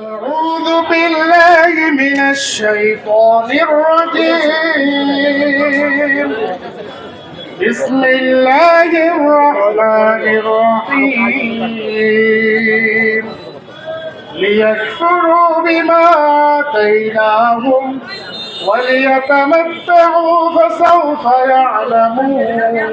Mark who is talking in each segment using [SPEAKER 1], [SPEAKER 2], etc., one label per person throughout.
[SPEAKER 1] أعوذ بالله من الشيطان الرجيم. بسم الله الرحمن الرحيم. ليكفروا بما آتيناهم وليتمتعوا فسوف يعلمون.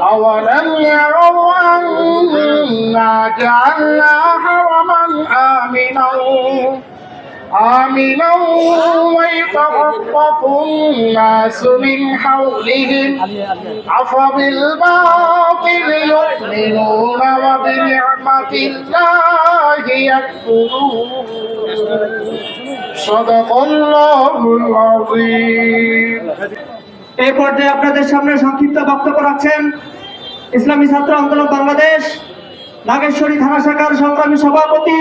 [SPEAKER 1] أولم يروا أنا جعلنا حرما آمنا آمنا ويتخطف الناس من حولهم أفبالباطل يؤمنون وبنعمة الله يكفرون صدق الله العظيم
[SPEAKER 2] এই পর্যায়ে আপনাদের সামনে সংক্ষিপ্ত বক্তব্য রাখছেন ইসলামী ছাত্র আন্দোলন বাংলাদেশ, নাগেশ্বরী থানা শাখার সংগ্রামী সভাপতি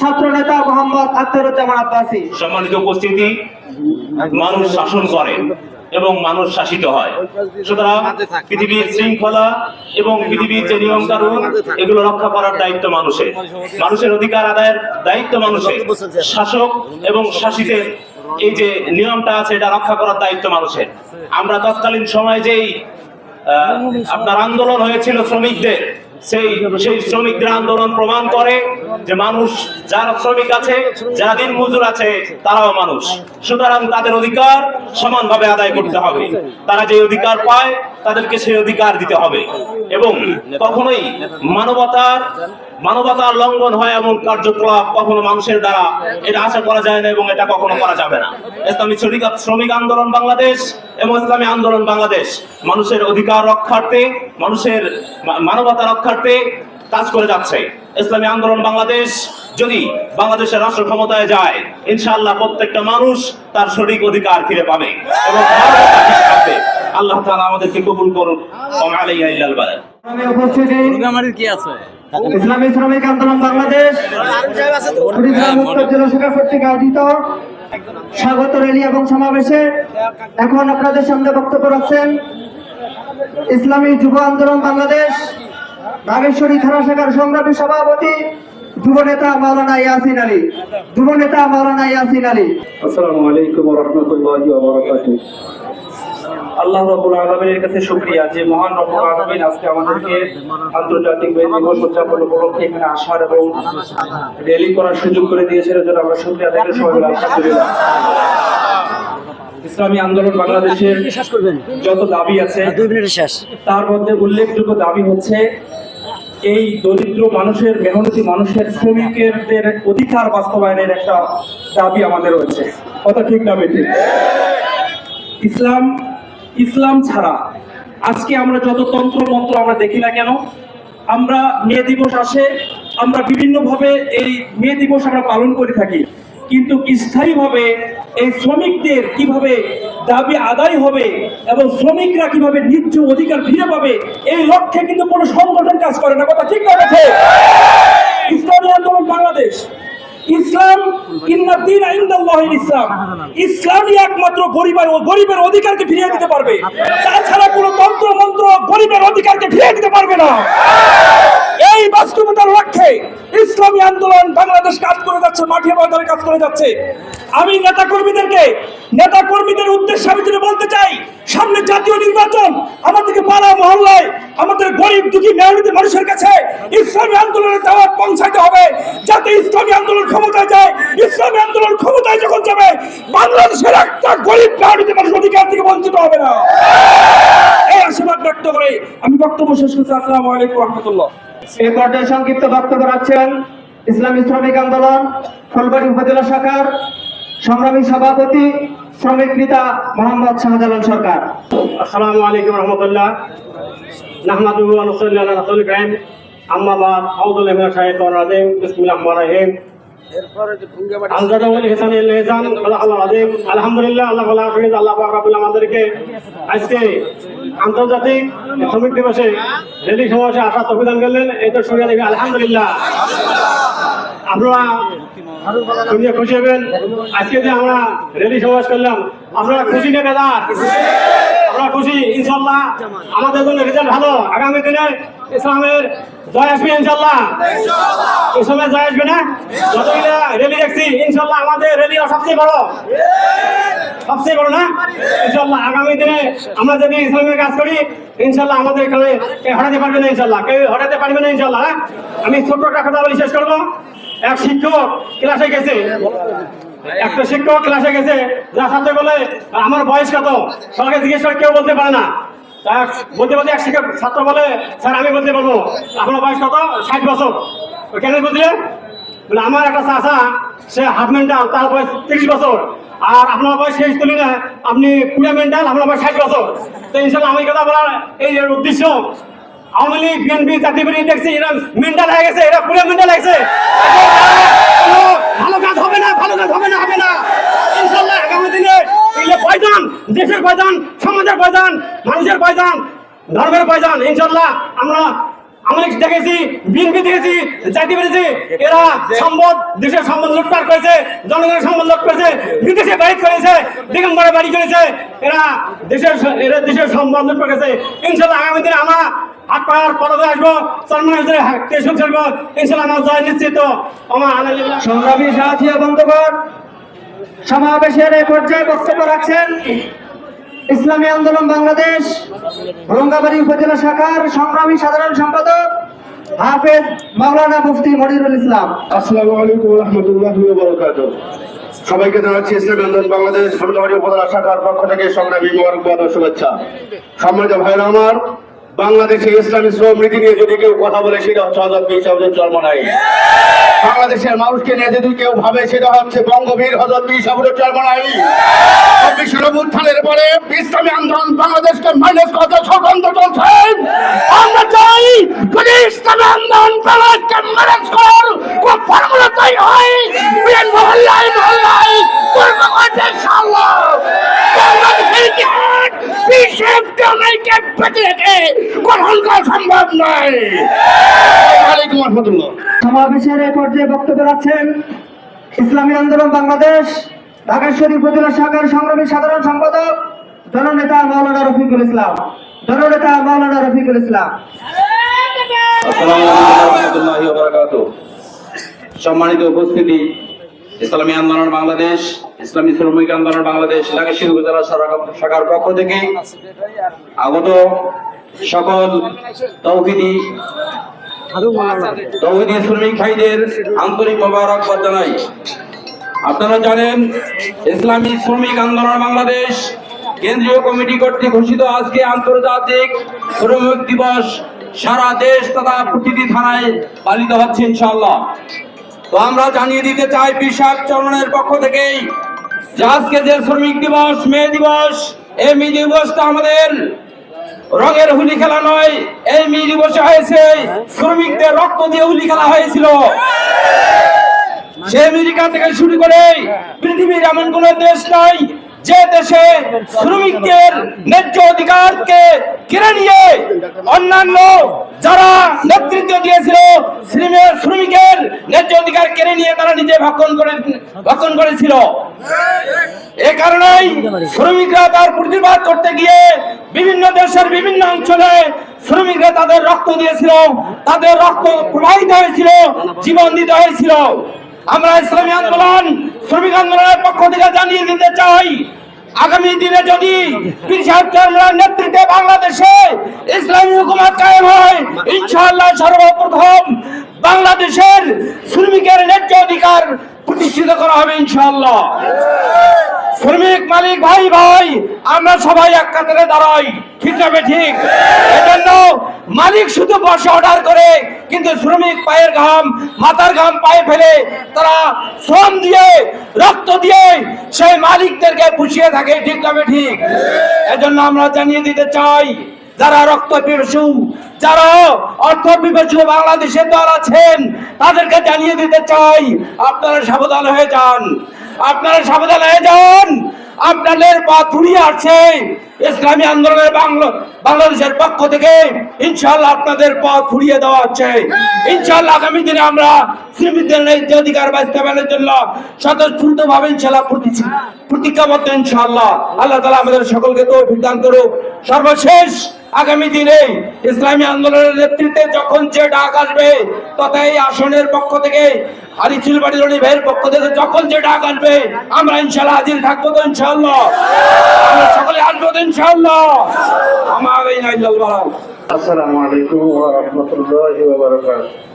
[SPEAKER 2] ছাত্র নেতা মোহাম্মদ আখতারুজ্জামান আব্বাসী।
[SPEAKER 3] সম্মানিত উপস্থিতি, মানুষ শাসন করে এবং মানুষ শাসিত হয়। সুতরাং পৃথিবীর শৃঙ্খলা এবং পৃথিবীর যে নিয়ম কানুন এগুলো রক্ষা করার দায়িত্ব মানুষের। মানুষের অধিকার আদায়ের দায়িত্ব মানুষের। শাসক এবং শাসিতের এই যে নিয়মটা আছে, এটা রক্ষা করার দায়িত্ব মানুষের। আমরা তৎকালীন সময় যেই আপনার আন্দোলন হয়েছিল শ্রমিকদের, সেই সেই শ্রমিকদের আন্দোলন প্রমাণ করে যে মানুষ, যারা শ্রমিক আছে, যারা দিন মজুর আছে, তারাও মানুষ। সুতরাং তাদের অধিকার সমানভাবে আদায় করতে হবে। তারা যে অধিকার পায়, তাদেরকে সেই অধিকার দিতে হবে। এবং কখনোই মানবতার মানবতার লঙ্ঘন হয় এমন কার্যকলাপ কখনো মানুষের দ্বারা এটা আশা করা যায় না এবং এটা কখনো করা যাবে না। ইসলামী শ্রমিক শ্রমিক আন্দোলন বাংলাদেশ এবং ইসলামী আন্দোলন বাংলাদেশ মানুষের অধিকার রক্ষার্থে মানুষের মানবতা রক্ষার্থে কাজ করে যাচ্ছে। ইসলামী আন্দোলন বাংলাদেশ যদি বাংলাদেশের রাষ্ট্র ক্ষমতায় যায় ইনশাআল্লাহ প্রত্যেকটা মানুষ তার সঠিক অধিকার ফিরে পাবে এবং আল্লাহ তাআলা আমাদেরকে কবুল করুন ওয়া আলাইহি ইল্লাল বালাদ।
[SPEAKER 2] আমি উপস্থিতি
[SPEAKER 4] কি আছে?
[SPEAKER 2] ইসলামী শ্রমিক আন্দোলন বাংলাদেশ উত্তর জেলা শাখা কর্তৃক আয়োজিত স্বাগত র্যালি এবং সমাবেশে এখন আপনাদের সামনে বক্তব্য রাখছেন ইসলামী যুব আন্দোলন বাংলাদেশ নাগেশ্বরী থানা শাখার সংগ্রামী সভাপতি যুব নেতা মাওলানা ইয়াসিন আলী। যুব নেতা মাওলানা ইয়াসিন আলী।
[SPEAKER 5] আসসালামু আলাইকুম ওয়া রাহমাতুল্লাহি ওয়া বারাকাতুহু। আল্লাহ রবুল আলামিনের কাছে শুকরিয়া যে মহান রব্বুল আলামিন আজকে আমাদেরকে আন্তর্জাতিক দিবস উদযাপন উপলক্ষে এখানে আসার এবং র্যালি করার সুযোগ করে দিয়েছেন জন্য আমরা আদায় করি সবাই আলহামদুলিল্লাহ। ইসলামী আন্দোলন বাংলাদেশের যত দাবি আছে তার মধ্যে উল্লেখযোগ্য দাবি হচ্ছে এই দরিদ্র মানুষের মেহনতি মানুষের শ্রমিকদের অধিকার বাস্তবায়নের একটা দাবি আমাদের রয়েছে। কথা ঠিক না বেঠিক? ইসলাম ইসলাম ছাড়া আজকে আমরা যত তন্ত্র মন্ত্র আমরা দেখি না কেন, আমরা মে দিবস আসে, আমরা বিভিন্নভাবে এই মে দিবস আমরা পালন করে থাকি। কিন্তু স্থায়ীভাবে এই শ্রমিকদের কীভাবে দাবি আদায় হবে এবং শ্রমিকরা কীভাবে ন্যায্য অধিকার ফিরে পাবে, এই লক্ষ্যে কিন্তু কোনো সংগঠন কাজ করে না। কথা ঠিক না আন্দোলন বাংলাদেশ। ইসলাম ইন্নাদ্দিন ইনদাল্লাহিল ইসলাম। ইসলামই একমাত্র গরিবের গরিবের অধিকারকে ফিরিয়ে দিতে পারবে। তাছাড়া কোনো তন্ত্র, মন্ত্র গরিবের অধিকারকে ফিরিয়ে দিতে পারবে না। এই বাস্তবতার লক্ষ্যে ইসলামী আন্দোলন বাংলাদেশ কাজ করে যাচ্ছে, মাঠে ময়দানে কাজ করে যাচ্ছে। আমি নেতা কর্মীদেরকে নেতা কর্মীদের উদ্দেশ্যে আমি বলতে চাই সামনে জাতীয় নির্বাচন, আমাদেরকে পাড়া মহল্লায় আমাদের গরিব দুঃখী মেহনতি মানুষের কাছে ইসলামী আন্দোলনের দাওয়াত পৌঁছাতে হবে। যাতে ইসলামী আন্দোলন ক্ষমতায় যায়, ইসলামী আন্দোলন ক্ষমতায় যখন যাবে, বাংলাদেশের একটা গরিব মেহনতি মানুষ অধিকার থেকে বঞ্চিত হবে না। এই আশীর্বাদ ব্যক্ত করে আমি বক্তব্য শেষ করছি। আসসালামু আলাইকুম রহমতুল্লাহ।
[SPEAKER 2] এই পর্যায়ে সংক্ষিপ্ত বক্তব্য রাখছেন ইসলামী শ্রমিক আন্দোলন, ফুলবাড়ি উপজেলা শাখার সংগ্রামী সভাপতি শ্রমিক নেতা মোহাম্মদ শাহজালাল সরকার।
[SPEAKER 6] আসসালামু আলাইকুম রহমতুল্লাহ। নাহমাদুহু ওয়া নুসাল্লি আলা রাসূলিল কারীম। আম্মা বাদ আউযু বিল্লাহি মিনাশ শাইতানির রাজিম। বিসমিল্লাহির রহমানির রহিম। আলহামদুলিল্লাহ আল্লাহ আল্লাহ পাক রব্বুল আমাদেরকে আজকে আন্তর্জাতিক শ্রমিক দিবসে রেলি সমাবেশে আসার তৌফিক করলেন। এই তো শুনে আলহামদুলিল্লাহ। আপনারা শুনে খুশি হবেন? আজকে যে আমরা রেলি সমাবেশ করলাম, আপনারা খুশি না বেদার আমরা খুশি, ইনশাল্লাহ। আমাদের জন্য রেজাল্ট ভালো। আগামী দিনে ইসলামের জয় আসবে, ইনশাল্লাহ। ইসলামের জয় আসবে না? যতগুলো রেলি দেখছি, ইনশাল্লাহ আমাদের রেলি সবচেয়ে বড়। সবচেয়ে বড় না? ইনশাল্লাহ আগামী দিনে আমরা যদি ইসলামের কাজ করি, ইনশাল্লাহ আমাদের এখানে কেউ হটাতে পারবে না, ইনশাল্লাহ। কেউ হটাতে পারবে না, ইনশাল্লাহ হ্যাঁ? আমি ছোট্ট একটা কথা বলে, শেষ করব। এক শিক্ষক ক্লাসে গেছে। একটা শিক্ষক ক্লাসে গেছে যার সাথে বলে আমার বয়স কত? সবাইকে জিজ্ঞেস করে কেউ বলতে পারে না। বলতে বলতে এক শিক্ষক ছাত্র বলে, স্যার, আমি বলতে পারব। আপনার বয়স কত? ষাট বছর। কেন বুঝলে? বলে, আমার একটা চাষা সে হাফ মেন্টাল তার বয়স তিরিশ বছর। আর আপনার বয়স শেষ তুলি না আপনি কুড়ি মেন্টাল আপনার বয়স ষাট বছর। তো ইনশাল্লাহ আমি কথা বলার এই উদ্দেশ্য আওয়ামী লীগ, বিএনপি, জাতীয় পার্টি দেখছি, এরা মেন্টাল হয়ে গেছে, এরা পুরো মেন্টাল হয়েছে ভালো কাজ হবে না, ভালো কাজ হবে না হবে না। ইনশাল্লাহ আগামী দিনে এগুলো পয়দান, দেশের পয়দান, সমাজের পয়দান, মানুষের পয়দান, ধর্মের পয়দান ইনশাল্লাহ আমরা আমরা দেখেছি, বিএনপি দেখেছি জাতি পেরেছি এরা সম্পদ, দেশের সম্পদ লুটপাট করেছে, জনগণের সম্পদ লুট করেছে, বিদেশে বাড়ি করেছে, দিগম্বরে বাড়ি করেছে, এরা দেশের এরা দেশের সম্পদ লুট করেছে। ইনশাল্লাহ আগামী দিনে আমরা পাওয়ার আসব চরমান স্টেশন চলবো ইনশাল্লাহ আমার জয় নিশ্চিত। আমার আলহামদুলিল্লাহ
[SPEAKER 2] সংগ্রামী সাথী ও বন্ধুগণ সমাবেশের এই পর্যায়ে বক্তব্য রাখছেন ইসলামী আন্দোলন বাংলাদেশ রঙ্গাবাড়ি উপজেলা শাখার সংগ্রামী সাধারণ সম্পাদক হাফেজ মাওলানা মুফতি মনিরুল ইসলাম।
[SPEAKER 1] আসসালামু আলাইকুম রহমতুল্লাহ সবাইকে জানাচ্ছি ইসলামী আন্দোলন বাংলাদেশ সরকারি উপজেলা শাখার পক্ষ থেকে সংগ্রামী মোবারকবাদ ও শুভেচ্ছা। সম্মানিত ভাইরা আমার বাংলাদেশে ইসলামী শ্রম নীতি নিয়ে যদি কেউ কথা বলে, সেটা হচ্ছে আজাদ বীর সাহেবের জন্ম নাই বাংলাদেশের মানুষকে নিয়ে যদি কেউ ভাবে, সেটা হচ্ছে বঙ্গবীর হজরত বীর সাহেবের জন্ম নাই চব্বিশের উত্থানের পরে ইসলামী আন্দোলন বাংলাদেশকে মাইনাস কত ষড়যন্ত্র চলছে। আমরা চাই যদি ইসলামী আন্দোলন বাংলাদেশকে মাইনাস কর কোন ফর্মুলা তাই হয় বিয়ান মহল্লায় মহল্লায় করব ইনশাআল্লাহ। বাংলাদেশের ইতিহাস বিশেষকে অনেকে বেঁচে গ্রহণ করা সম্ভব নয়। ওয়ালাইকুম রহমতুল্লাহ
[SPEAKER 2] সমাবেশের এই পর্যায়ে বক্তব্য রাখছেন ইসলামী আন্দোলন বাংলাদেশ ঢাকা শরীফ উপজেলা শাখার সংগ্রামী সাধারণ সম্পাদক জননেতা মাওলানা রফিকুল ইসলাম। জননেতা মাওলানা রফিকুল ইসলাম।
[SPEAKER 5] সম্মানিত উপস্থিতি ইসলামী আন্দোলন বাংলাদেশ, ইসলামী শ্রমিক আন্দোলন বাংলাদেশ উপজেলা শাখা- শাখার পক্ষ থেকে আগত সকল তৌহিদি তৌহিদি শ্রমিক ভাইদের আন্তরিক মোবারকবাদ জানাই। আপনারা জানেন, ইসলামী শ্রমিক আন্দোলন বাংলাদেশ কেন্দ্রীয় কমিটি কর্তৃক ঘোষিত আজকে আন্তর্জাতিক শ্রমিক দিবস সারা দেশ তথা প্রতিটি থানায় পালিত হচ্ছে ইনশাআল্লাহ। তো আমরা জানিয়ে দিতে চাই বিশাখ চরণের পক্ষ থেকেই যে আজকে যে শ্রমিক দিবস, মে দিবস, এই মে দিবসটা আমাদের রঙের হুলি খেলা নয়, এই মে দিবসে হয়েছে শ্রমিকদের রক্ত দিয়ে হুলি খেলা হয়েছিল। সে আমেরিকা থেকে শুরু করে পৃথিবীর এমন কোন দেশ নাই যে দেশে শ্রমিকদের ন্যায্য অধিকারকে কেড়ে নিয়ে অন্যান্য যারা নেতৃত্ব দিয়েছিল শ্রমিকের ন্যায্য অধিকার কেড়ে নিয়ে তারা নিজে ভক্ষণ করে ভক্ষণ করেছিল। এ কারণেই শ্রমিকরা তার প্রতিবাদ করতে গিয়ে বিভিন্ন দেশের বিভিন্ন অঞ্চলে শ্রমিকরা তাদের রক্ত দিয়েছিল, তাদের রক্ত প্রবাহিত হয়েছিল, জীবন দিতে হয়েছিল। আমরা ইসলামী আন্দোলন, শ্রমিক আন্দোলনের পক্ষ থেকে জানিয়ে দিতে চাই আগামী দিনে যদি নেতৃত্বে বাংলাদেশে ইসলামী হুকুমত কায়েম হয় ইনশাআল্লাহ সর্বপ্রথম বাংলাদেশের শ্রমিকের ন্যায্য অধিকার প্রতিষ্ঠিত করা হবে ইনশাআল্লাহ। শ্রমিক মালিক ভাই ভাই, আমরা সবাই এক কাতারে দাঁড়াই। ঠিক যাবে ঠিক? এজন্য মালিক শুধু বসে অর্ডার করে, কিন্তু শ্রমিক পায়ের ঘাম, মাথার ঘাম পায়ে ফেলে তারা শ্রম দিয়ে, রক্ত দিয়ে সেই মালিকদেরকে পুষিয়ে থাকে। ঠিক যাবে ঠিক? এজন্য আমরা জানিয়ে দিতে চাই যারা রক্ত পিপাসু যারা অর্থ পিপাসু বাংলাদেশের দল আছেন, তাদেরকে জানিয়ে দিতে চাই, আপনারা সাবধান হয়ে যান। আপনারা সাবধান হয়ে যান। আপনাদের পা ধুরিয়ে আসছে ইসলামী আন্দোলনের বাংলা, বাংলাদেশের পক্ষ থেকে। ইনশাল্লাহ আপনাদের পা ধুরিয়ে দেওয়া হচ্ছে। ইনশাল্লাহ আগামী দিনে আমরা শ্রমিকদের ন্যায্য অধিকার বাস্তবায়নের জন্য স্বতঃস্ফূর্ত ভাবে ইনশাআল্লাহ প্রতি- প্রতিজ্ঞাবদ্ধ ইনশাআল্লাহ। আল্লাহ তাআলা আমাদের সকলকে তৌফিক দান করুক। সর্বশেষ আগামী দিনে ইসলামী আন্দোলনের নেতৃত্বে যখন যে ডাক আসবে তথা এই আসনের পক্ষ থেকে হারিচুল বাড়ির ভাইয়ের পক্ষ থেকে যখন যে ডাক আসবে, আমরা ইনশাল্লাহ হাজির থাকব তো ইনশাল্লাহ আমরা সকলে আসব তো ইনশাল্লাহ আমার এই
[SPEAKER 7] আসসালামু আলাইকুম ওয়া রাহমাতুল্লাহি ওয়া বারাকাতুহু।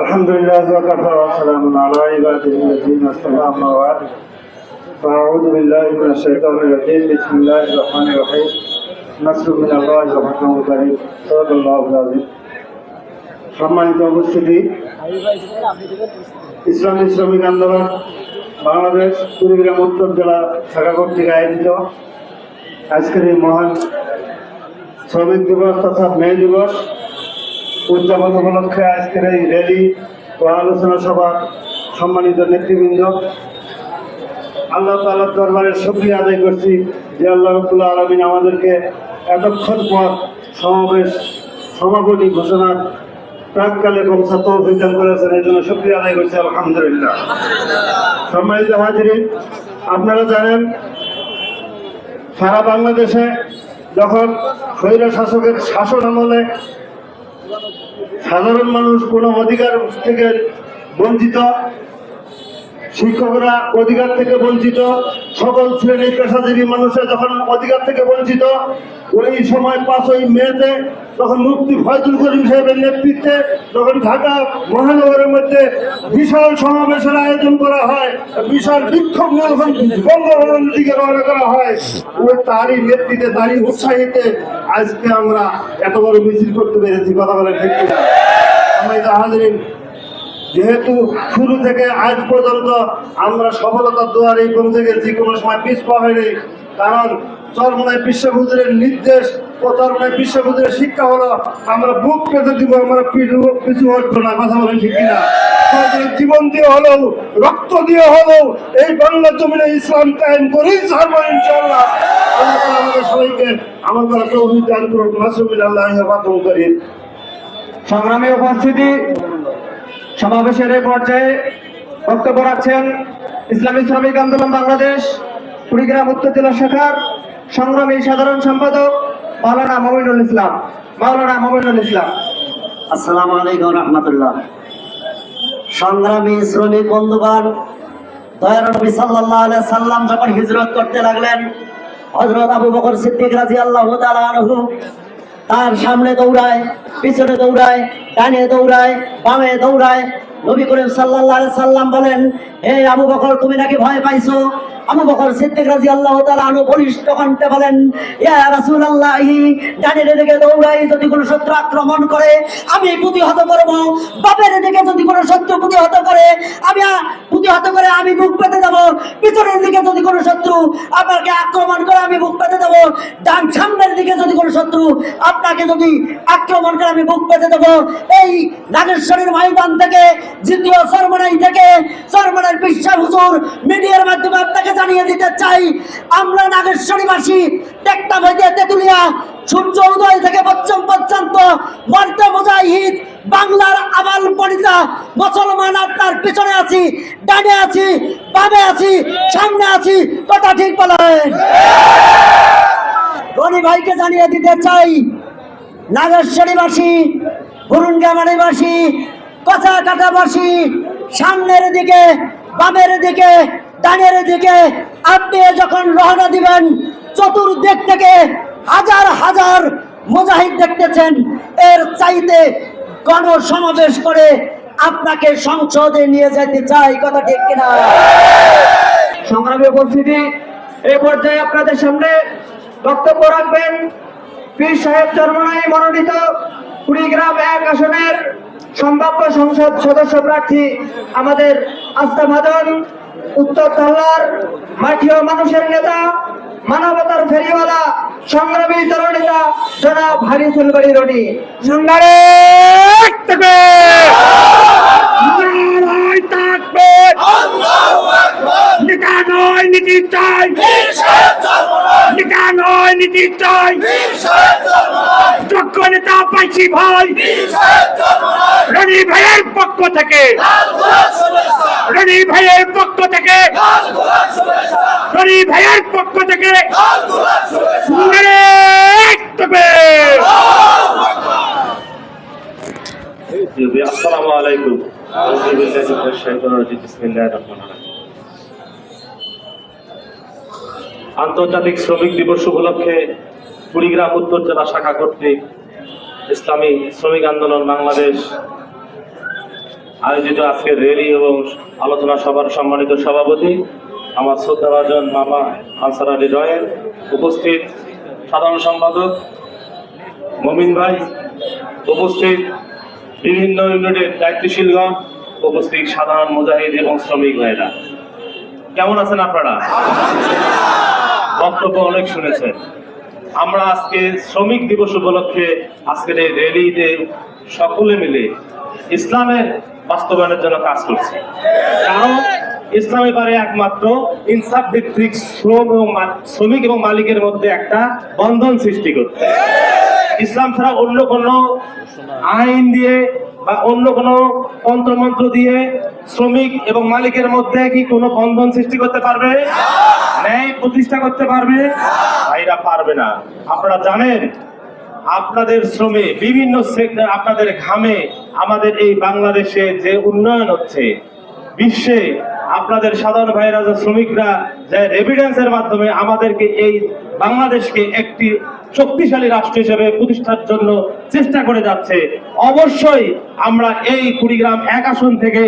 [SPEAKER 7] আলহামদুলিল্লাহ ওয়াকাফা ওয়া সালামুন আলা বিল্লাহি মিনাশ শাইতানির রাজীম। বিসমিল্লাহির সম্মানিত উপস্থিতি। ইসলামী শ্রমিক আন্দোলন বাংলাদেশ, কুড়িগ্রাম, উত্তর জেলা শাখা কর্তৃক আয়োজিত। আজকের এই মহান শ্রমিক দিবস তথা মে দিবস উদযাপন উপলক্ষে আজকের এই র্যালি ও আলোচনা সভা সম্মানিত নেতৃবৃন্দ আল্লাহ তাআলার দরবারে শুকরিয়া আদায় করছি যে আল্লাহ রবুল্লাহ আলমিন আমাদেরকে এতক্ষণ পর সমাবেশ, সমাপনী ঘোষণার প্রাককালে পৌঁছা তৌফিক দান করেছেন, এই জন্য শুকরিয়া আদায় করছি, আলহামদুলিল্লাহ। সম্মানিত হাজিরিন, আপনারা জানেন, সারা বাংলাদেশে যখন স্বৈর শাসকের শাসন আমলে সাধারণ মানুষ কোনো অধিকার থেকে বঞ্চিত শিক্ষকরা অধিকার থেকে বঞ্চিত। সকল শ্রেণির পেশাজীবী মানুষের যখন অধিকার থেকে বঞ্চিত, ওই সময় পাঁচই মেতে তখন মুক্তি ফয়জুল করিম সাহেবের নেতৃত্বে যখন ঢাকা মহানগরের মধ্যে বিশাল সমাবেশের আয়োজন করা হয়, বিশাল বিক্ষোভ যখন বঙ্গভবনের দিকে রওনা করা হয়, ওই তারই নেতৃত্বে, তারই উৎসাহিতে আজকে আমরা এত বড় মিছিল করতে পেরেছি, কথা বলে ঠিক আমরা হাজিরিন যেহেতু শুরু থেকে আজ পর্যন্ত আমরা সফলতার দুয়ারে পৌঁছে গেছি, কোনো সময় পিছপা হয়নি। কারণ চরমনায় বিশ্ববুদ্ধের নির্দেশ ও চরমনায় বিশ্ববুদ্ধের শিক্ষা হলো, আমরা বুক পেতে দিব, আমরা পিছু- পিছু না, কথা বলেন ঠিক কিনা? জীবন দিয়ে হলেও, রক্ত দিয়ে হলেও এই বাংলা জমিনে ইসলাম কায়েম করেই ছাড়বো আমাদের সবাইকে আমার করা তৌফিক দান করুন নাসরুল আল্লাহ
[SPEAKER 2] সংগ্রামী উপস্থিতি সমাবেশের এই পর্যায়ে বক্তব্য রাখছেন ইসলামী শ্রমিক আন্দোলন বাংলাদেশ, কুড়িগ্রাম উত্তর জেলা শাখার সংগ্রামী সাধারণ সম্পাদক মাওলানা মমিনুল ইসলাম। মাওলানা মমিনুল ইসলাম।
[SPEAKER 8] আসসালামু আলাইকুম রহমতুল্লাহ। সংগ্রামী শ্রমিক বন্ধুগণ দয়ার নবী সাল্লাল্লাহু আলাইহি সাল্লাম যখন হিজরত করতে লাগলেন, হযরত আবু বকর সিদ্দিক রাদিয়াল্লাহু তাআলা আনহু তার সামনে দৌড়ায় পিছনে দৌড়ায় ডানে দৌড়ায় বামে দৌড়ায় নবী করিম সাল্লাল্লাহু আলাইহি সাল্লাম বলেন, হে আবু বকর, তুমি নাকি ভয় পাইছো? আবু বকর সিদ্দিক রাদিয়াল্লাহু তাআলা আনহু বলিষ্ঠ কণ্ঠে বলেন, ইয়া রাসূলুল্লাহি ডানের দিকে দৌড়াই, যদি কোনো শত্রু আক্রমণ করে, আমি প্রতিহত করব। বাপের দিকে যদি কোনো শত্রু প্রতিহত করে, আমি প্রতিহত করে আমি বুক পেতে দেব। পিছনের দিকে যদি কোনো শত্রু আপনাকে আক্রমণ করে, আমি বুক পেতে দেব। ডান সামনের দিকে যদি কোনো শত্রু আপনাকে যদি আক্রমণ করে, আমি বুক পেতে দেব। এই নাগেশ্বরের ময়দান থেকে দ্বিতীয় সরমনাই থেকে। সরমনার বিশ্বাস হুজুর, মিডিয়ার মাধ্যমে আপনাকে জানিয়ে দিতে চাই, আমরা নাগেশ্বরীবাসী টেকটা বইতে তেতুলিয়া, সূর্য উদয় থেকে পশ্চিম পর্যন্ত মর্তে মুজাহিদ, বাংলার আবাল পরিতা মুসলমান আপনার পিছনে আছি, ডানে আছি, বামে আছি, সামনে আছি, কথা ঠিক বলেন। রনি ভাইকে জানিয়ে দিতে চাই, নাগেশ্বরীবাসী গুরুঙ্গামারিবাসী কথা কাটাবাসী সামনের দিকে, বামের দিকে, ডানের দিকে, আপনি যখন রওনা দিবেন, চতুর্দিক থেকে হাজার হাজার মুজাহিদ দেখতেছেন। এর চাইতে গণসমাবেশ করে আপনাকে সংসদে নিয়ে যেতে চাই, কথা ঠিক কিনা?
[SPEAKER 2] সংগ্রামী উপস্থিতি এই পর্যায়ে আপনাদের সামনে বক্তব্য রাখবেন। পীর সাহেব চরমনাই মনোনীত কুড়িগ্রাম এক আসনের সম্ভাব্য সংসদ সদস্য প্রার্থী আমাদের আস্থা মাদন উত্তর তাল্লার মাঠীয় মানুষের নেতা মানবতার ফেরিওয়ালা সংগ্রামী তরুণীতা জনাব হারিসুল বাড়ি রনি।
[SPEAKER 5] নারায়
[SPEAKER 9] নেতা নয় নীতি চাই নেতা নয় নীতি চাই যোগ্য নেতা পাইছি ভাই। রনি ভাইয়ের পক্ষ থেকে। রনি ভাইয়ের পক্ষ থেকে। রনি ভাইয়ের পক্ষ থেকে।
[SPEAKER 10] আসসালামু আলাইকুম। আন্তর্জাতিক শ্রমিক দিবস উপলক্ষে কুড়িগ্রাম উত্তর জেলা শাখা কর্তৃক ইসলামী শ্রমিক আন্দোলন বাংলাদেশ আয়োজিত আজকের র্যালি এবং আলোচনা সভার সম্মানিত সভাপতি আমার শ্রদ্ধাভাজন মামা আনসার আলী রয়ের উপস্থিত সাধারণ সম্পাদক মমিন ভাই, উপস্থিত বিভিন্ন ইউনিটের দায়িত্বশীলগণ উপস্থিত সাধারণ মুজাহিদ এবং শ্রমিক ভাইরা। কেমন আছেন আপনারা? বক্তব্য অনেক শুনেছেন। আমরা আজকে শ্রমিক দিবস উপলক্ষে আজকের এই র্যালিতে সকলে মিলে ইসলামের বাস্তবায়নের জন্য কাজ করছি। কারণ ইসলামে পারে একমাত্র ইনসাফ ভিত্তিক শ্রম এবং শ্রমিক এবং মালিকের মধ্যে একটা বন্ধন সৃষ্টি করতে ইসলাম ছাড়া অন্য কোনো আইন দিয়ে বা অন্য কোনো তন্ত্রমন্ত্র দিয়ে শ্রমিক এবং মালিকের মধ্যে কি কোনো বন্ধন সৃষ্টি করতে পারবে? ন্যায় প্রতিষ্ঠা করতে পারবে? ভাইরা, পারবে না। আপনারা জানেন, আপনাদের শ্রমে বিভিন্ন সেক্টর আপনাদের ঘামে আমাদের এই বাংলাদেশে যে উন্নয়ন হচ্ছে, বিশ্বে আপনাদের সাধারণ ভাইরা, যে শ্রমিকরা, যে এভিডেন্সের মাধ্যমে আমাদেরকে এই বাংলাদেশকে একটি শক্তিশালী রাষ্ট্র হিসেবে প্রতিষ্ঠার জন্য চেষ্টা করে যাচ্ছে। অবশ্যই আমরা এই কুড়িগ্রাম এক আসন থেকে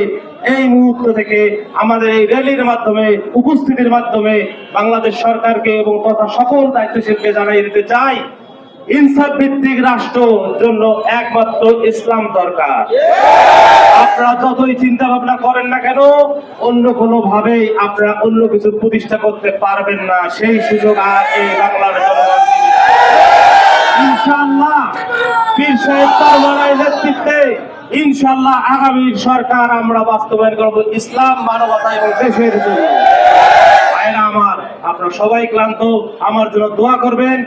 [SPEAKER 10] এই মুহূর্ত থেকে আমাদের এই র্যালির মাধ্যমে, উপস্থিতির মাধ্যমে বাংলাদেশ সরকারকে এবং তথা সকল দায়িত্বশীলকে জানাই দিতে চাই। ইনসাফ ভিত্তিক রাষ্ট্র জন্য একমাত্র ইসলাম দরকার। আপনারা যতই চিন্তা ভাবনা করেন না কেন, অন্য কোনো ভাবে আপনারা অন্য কিছু প্রতিষ্ঠা করতে পারবেন না। সেই সুযোগ আর এই বাংলার জনগণ নেতৃত্বে ইনশাআল্লাহ আগামী সরকার আমরা বাস্তবায়ন করব ইসলাম, মানবতা এবং দেশের জন্য। ভাইরা আমার? আপনারা সবাই ক্লান্ত, আমার জন্য দোয়া করবেন।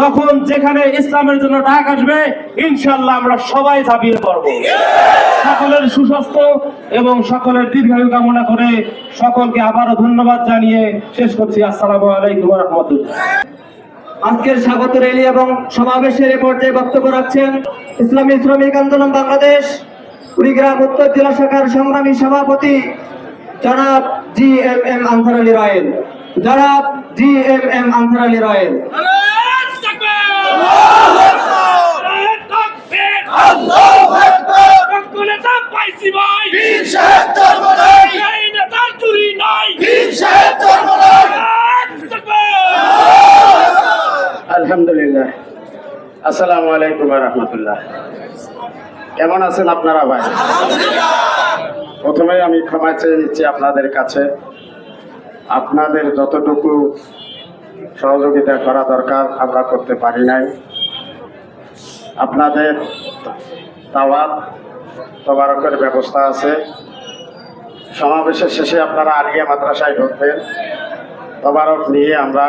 [SPEAKER 10] যখন যেখানে ইসলামের জন্য ডাক আসবে ইনশাল্লাহ আমরা সবাই ঝাঁপিয়ে পড়ব। সকলের সুস্বাস্থ্য এবং সকলের দীর্ঘায়ু কামনা করে সকলকে আবারও ধন্যবাদ জানিয়ে শেষ করছি। আসসালামু আলাইকুম রহমতুল্লাহ
[SPEAKER 2] আজকের স্বাগত র্যালি এবং সমাবেশের পর্যায়ে বক্তব্য রাখছেন ইসলামী শ্রমিক আন্দোলন বাংলাদেশ, কুড়িগ্রাম উত্তর জেলা শাখার সংগ্রামী সভাপতি জনাব G M M Ansar Ali Royel জনাব G M M Ansar Ali Royel
[SPEAKER 11] আলহামদুলিল্লাহ। আসসালামু আলাইকুম রহমতুল্লাহ। কেমন আছেন আপনারা ভাই? প্রথমে আমি ক্ষমা চেয়ে নিচ্ছি আপনাদের কাছে। আপনাদের যতটুকু সহযোগিতা করা দরকার, আমরা করতে পারি নাই। আপনাদের দাওয়াত তবারকের ব্যবস্থা আছে। সমাবেশের শেষে আপনারা আলিয়া মাদ্রাসায় ঢুকবেন। তবারক নিয়ে আমরা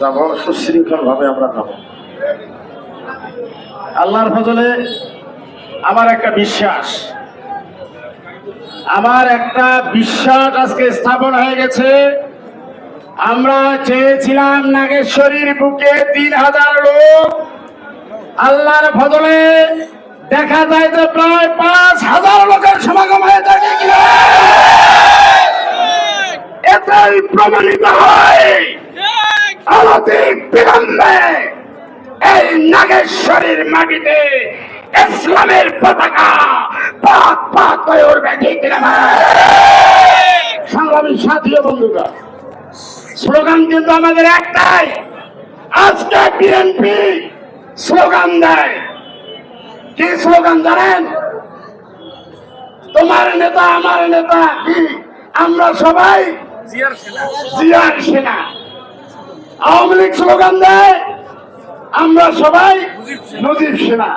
[SPEAKER 11] যাব, সুশৃঙ্খলভাবে আমরা যাব। আল্লাহর ফজলে আমার একটা বিশ্বাস। আমার একটা বিশ্বাস আজকে স্থাপন হয়ে গেছে। আমরা চেয়েছিলাম নাগেশ্বরীর বুকে তিন হাজার লোক। আল্লাহর ফজলে দেখা যায় যে প্রায় পাঁচ হাজার লোকের সমাগম হয়ে থাকে কিনা এটাই প্রমাণিত হয়। আমাদের এই নাগেশ্বরীর মাটিতে ইসলামের পতাকা পাক পাক করে উঠবে ঠিক সংগ্রামী সাথী বন্ধুরা, স্লোগান কিন্তু আমাদের একটাই। আজকে বিএনপি স্লোগান দেয়। কি স্লোগান জানেন? তোমার নেতা, আমার নেতা আমরা সবাই জিয়ার সেনা। আওয়ামী লীগ স্লোগান দেয়, আমরা সবাই নদীর সেনা।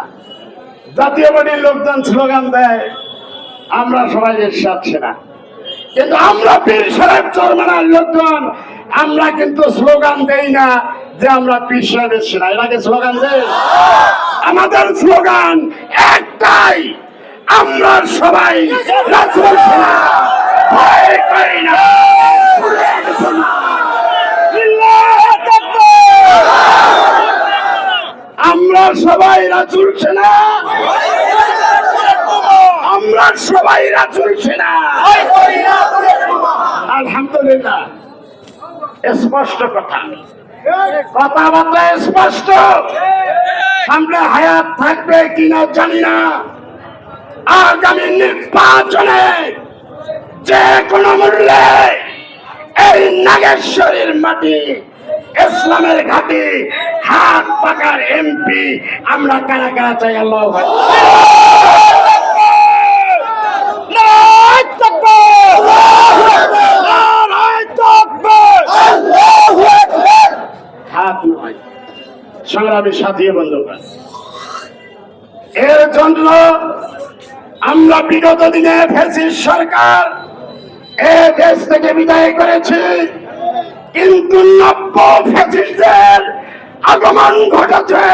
[SPEAKER 11] জাতীয় পার্টির লোকজন স্লোগান দেয়, আমরা সবাই এরশাদ সেনা। কিন্তু আমরা পীর সাহেব চরমানার লোকজন, আমরা কিন্তু স্লোগান দেই না যে আমরা পীর সাহেবের সেনা। এটাকে স্লোগান দেই আমাদের স্লোগান একটাই, আমরা সবাই রাসূল সেনা। ভয় করি না ফুলের বোমা। আল্লাহু আকবার। আমরা সবাই রাসূল সেনা। আমরা সবাই রাসূল সেনা। আলহামদুলিল্লাহ। স্পষ্ট কথা। কথাবার্তা স্পষ্ট। সামনে হায়াত থাকবে কিনা জানি না। আগামী নির্বাচনে যে কোনো মূল্যে এই নাগেশ্বরীর মাটি ইসলামের ঘাটি, হাত পাকার এমপি আমরা কারা কারা চাই, আল্লাহ সংগ্রামী এর জন্য আমরা বিগত দিনে সরকার এ দেশ থেকে বিদায় করেছি। কিন্তু আগমন ঘটেছে।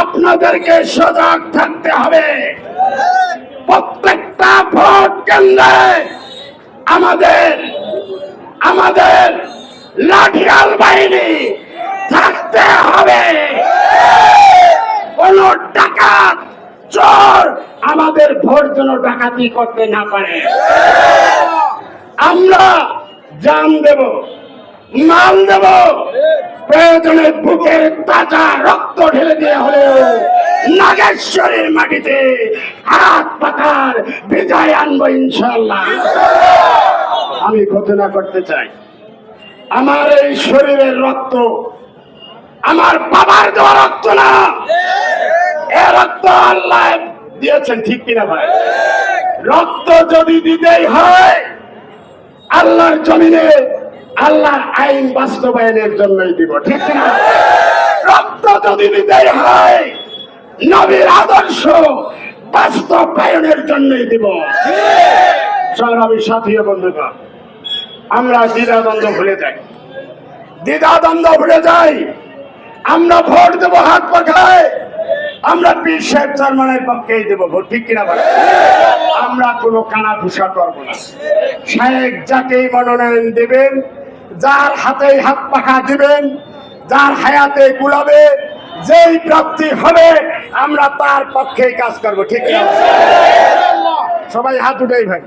[SPEAKER 11] আপনাদেরকে সজাগ থাকতে হবে। প্রত্যেকটা ভোট কেন্দ্রে আমাদের আমাদের লাঠিয়াল বাহিনী থাকতে হবে। কোন ডাকাত চোর আমাদের ভোট জন্য ডাকাতি করতে না পারে। আমরা জান দেব। মাল দেব। প্রয়োজনে বুকের তাজা রক্ত ঢেলে দিয়ে হলেও নাগেশ্বরের মাটিতে হাত পাতার বিজয় আনব ইনশাল্লাহ আমি ঘোষণা করতে চাই, আমার এই শরীরের রক্ত আমার বাবার দেওয়া রক্ত না। এ রক্ত আল্লাহ দিয়েছেন, ঠিক কিনা ভাই? রক্ত যদি দিতেই হয়, আল্লাহর জমিনে আল্লাহর আইন বাস্তবায়নের জন্যই দিব, ঠিক কিনা? রক্ত যদি দিতেই হয়, নবীর আদর্শ বাস্তবায়নের জন্যই দিব। সংগ্রামী সাথী ও বন্ধুগণ, আমরা দ্বিধাদ্বন্দ্ব ভুলে যাই। দ্বিধাদ্বন্দ্ব ভুলে যাই। আমরা ভোট দেবো, হাত পাখায়। আমরা পীর সাহেব চেয়ারম্যানের পক্ষেই দেবো, ভোট, ঠিক কিনা ভাই আমরা কোনো কানা ঘুষা করব না। শেখ যাকেই মনোনয়ন দেবেন যার হাতে হাত পাখা দিবেন যার হায়াতে গুলাবে যেই প্রাপ্তি হবে আমরা তার পক্ষে কাজ করব ঠিক কিনা সবাই হাত উঠেই ভাই।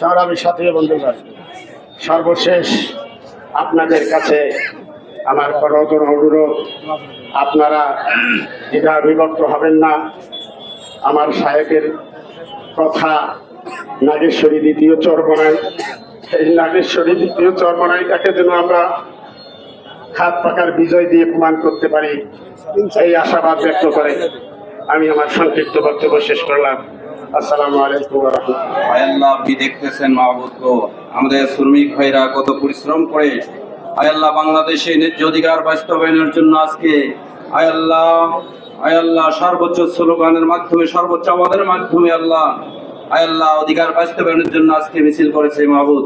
[SPEAKER 11] সংগ্রামী সাথী বন্ধুগণ সর্বশেষ আপনাদের কাছে আমার করতর অনুরোধ। আপনারা দ্বিধা বিভক্ত হবেন না। আমার সাহেবের কথা নাগেশ্বরী দ্বিতীয় চরবনাই এই নাগেশ্বরী দ্বিতীয় চরবনাইটাকে যেন আমরা হাত পাকার বিজয় দিয়ে প্রমাণ করতে পারি, এই আশাবাদ ব্যক্ত করে। আমি আমার সংক্ষিপ্ত বক্তব্য শেষ করলাম। আসসালামু আলাইকুম
[SPEAKER 5] আপনি দেখতেছেন মাহবুদ আমাদের শ্রমিক ভাইরা কত পরিশ্রম করে আয়াল্লাহ বাংলাদেশে ন্যায্য অধিকার বাস্তবায়নের জন্য আজকে আয়াল্লাহ আয়াল্লাহ সর্বোচ্চ স্লোগানের মাধ্যমে, সর্বোচ্চ আওয়াজের মাধ্যমে আল্লাহ আয়াল্লাহ অধিকার বাস্তবায়নের জন্য আজকে মিছিল করেছে মাহবুদ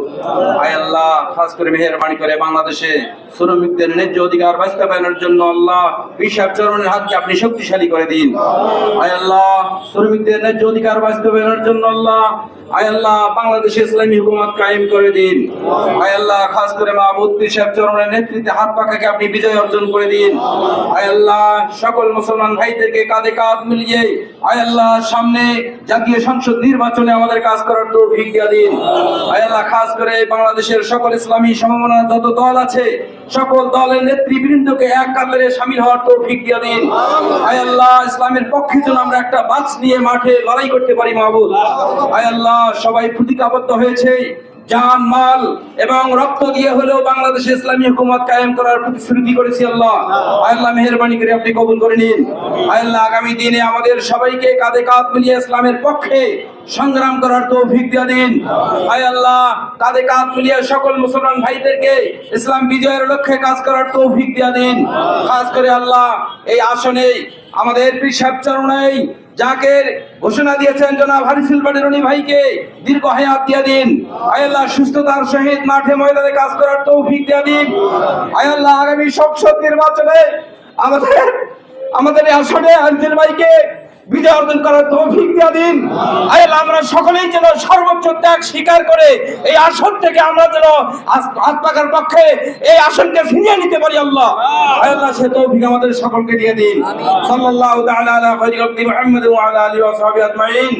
[SPEAKER 5] আয়াল্লাহ খাস করে মেহরবানি করে বাংলাদেশে শ্রমিকদের ন্যায্য অধিকার বাস্তবায়নের জন্য আল্লাহ বিশ্বাস চরণের হাতকে আপনি শক্তিশালী করে দিন। আয়াল্লাহ শ্রমিকদের ন্যায্য অধিকার বাস্তবায়নের জন্য আল্লাহ আয়াল্লাহ বাংলাদেশে ইসলামী হুকুমত কায়েম করে দিন। আয়াল্লাহ খাস করে মাহবুদ পিসাব চরণের নেতৃত্বে হাত পাখাকে আপনি বিজয় অর্জন করে দিন। আয়াল্লাহ সকল মুসলমান ভাইদেরকে কাঁধে কাঁধ মিলিয়ে আয়াল্লাহ সামনে জাতীয় সংসদ নির্বাচনে আমাদের কাজ করার তৌফিক দিয়া দিন। আয়াল্লাহ খাস করে বাংলাদেশের সকল ইসলামী সমমনা যত দল আছে, সকল দলের নেতৃবৃন্দকে এক কাতারে সামিল হওয়ার তৌফিক দিয়া দিন। আয়াল্লাহ ইসলামের পক্ষে যেন আমরা একটা বাক্স নিয়ে মাঠে লড়াই করতে পারি, মাহবুব। আয়াল্লাহ সবাই প্রতিজ্ঞাবদ্ধ হয়েছে। জান, মাল এবং রক্ত দিয়ে হলেও বাংলাদেশে ইসলামী হুকুমত কায়েম করার প্রতিশ্রুতি করেছি আল্লাহ। আল্লাহ, মেহরবানি করে আপনি কবুল করে নিন। আল্লাহ, আগামী দিনে আমাদের সবাইকে কাঁধে কাঁধ মিলিয়ে ইসলামের পক্ষে সংগ্রাম করার তৌফিক দিয়ে দিন। আয় আল্লাহ, কাঁধে কাঁধ মিলিয়ে সকল মুসলমান ভাইদেরকে ইসলাম বিজয়ের লক্ষ্যে কাজ করার তৌফিক দিয়ে দিন। খাস করে আল্লাহ, এই আসনে আমাদের পিসাব চরণেই যাকে ঘোষণা দিয়েছেন জনাব হারিসিল বাড়ির ভাইকে, দীর্ঘ হায়াত দিয়ে দিন। আয়াল্লাহ সুস্থতার সহিত মাঠে ময়দানে কাজ করার তৌফিক দিয়ে দিন। আয় আল্লাহ আগামী সংসদ নির্বাচনে আমাদের আমাদের আসনে হারিসিল ভাইকে বিজয় অর্জন করার তৌফিক দিয়ে দিন। আল্লাহ। আমরা সকলেই যেন সর্বোচ্চ ত্যাগ স্বীকার করে এই আসন থেকে আমরা যেন আত্মাকার পক্ষে এই আসনকে ছিনিয়ে নিতে পারি আল্লাহ। আয় আল্লাহ সে তৌফিক আমাদের সকলকে দিয়ে দিন। সাল্লাল্লাহু তাআলা আলা খায়রি মুহাম্মদ ওয়া আলা আলিহি ওয়া সাহবিহি আজমাইন।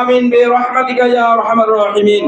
[SPEAKER 5] আমিন বিরহমাতিকা ইয়া আরহামার রাহিমিন।